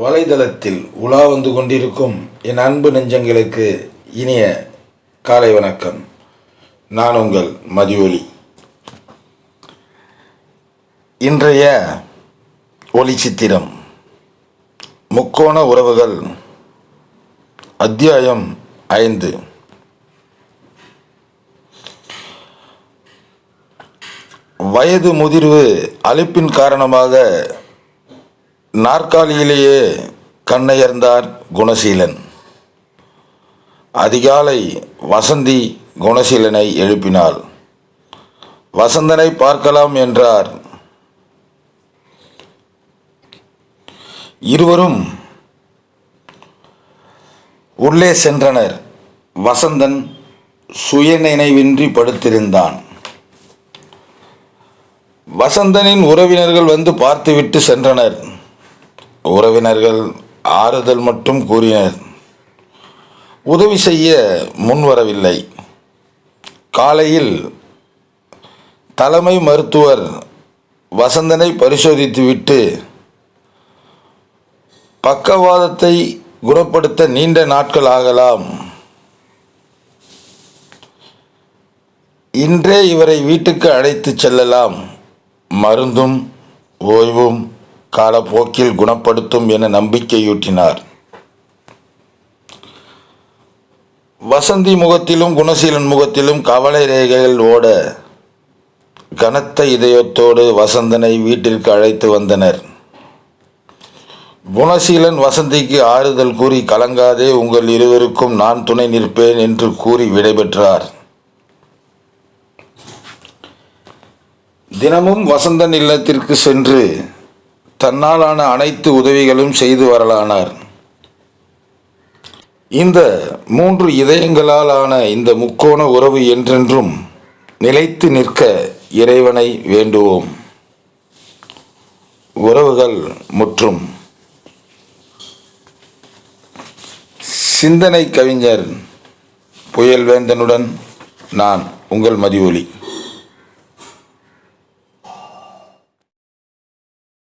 வலைதளத்தில் உலா வந்து கொண்டிருக்கும் என் அன்பு நெஞ்சங்களுக்கு இனிய காலை வணக்கம். நான் உங்கள் மதியொலி இன்றைய ஒளி சித்திரம். முக்கோண உறவுகள். அத்தியாயம் ஐந்து. வயது முதிர்வு அழைப்பின் காரணமாக நாற்காலியிலேயே கண்ணையர்ந்தார் குணசீலன். அதிகாலை வசந்தி குணசீலனை எழுப்பினாள். வசந்தனை பார்க்கலாம் என்றார். இருவரும் உள்ளே சென்றனர். வசந்தன் சுயநினைவின்றி படுத்திருந்தான். வசந்தனின் உறவினர்கள் வந்து பார்த்துவிட்டு சென்றனர். உறவினர்கள் ஆறுதல் மட்டும் கூறினர் உதவி செய்ய முன்வரவில்லை. காலையில் தலைமை மருத்துவர் வசந்தனை பரிசோதித்துவிட்டு பக்கவாதத்தை குணப்படுத்த நீண்ட நாட்கள் ஆகலாம். இன்றே இவரை வீட்டுக்கு அழைத்து செல்லலாம். மருந்தும் ஓய்வும் காலப்போக்கில் குணப்படுத்தும் என நம்பிக்கையூட்டினார். வசந்தி முகத்திலும் குணசீலன் முகத்திலும் கவலை ரேகைகள் ஓட கனத்த இதயத்தோடு வசந்தனை வீட்டிற்கு அழைத்து வந்தனர். குணசீலன் வசந்திக்கு ஆறுதல் கூறி கலங்காதே உங்கள் இருவருக்கும் நான் துணை நிற்பேன் என்று கூறி விடைபெற்றார். தினமும் வசந்தன் இல்லத்திற்கு சென்று தன்னாலான அனைத்து உதவிகளும் செய்து வரலானார். இந்த மூன்று இதயங்களால் ஆன இந்த முக்கோண உறவு என்றென்றும் நிலைத்து நிற்க இறைவனை வேண்டுவோம். உறவுகள் முற்றும். சிந்தனை கவிஞர் புயல்வேந்தனுடன் நான் உங்கள் மதிவொலி.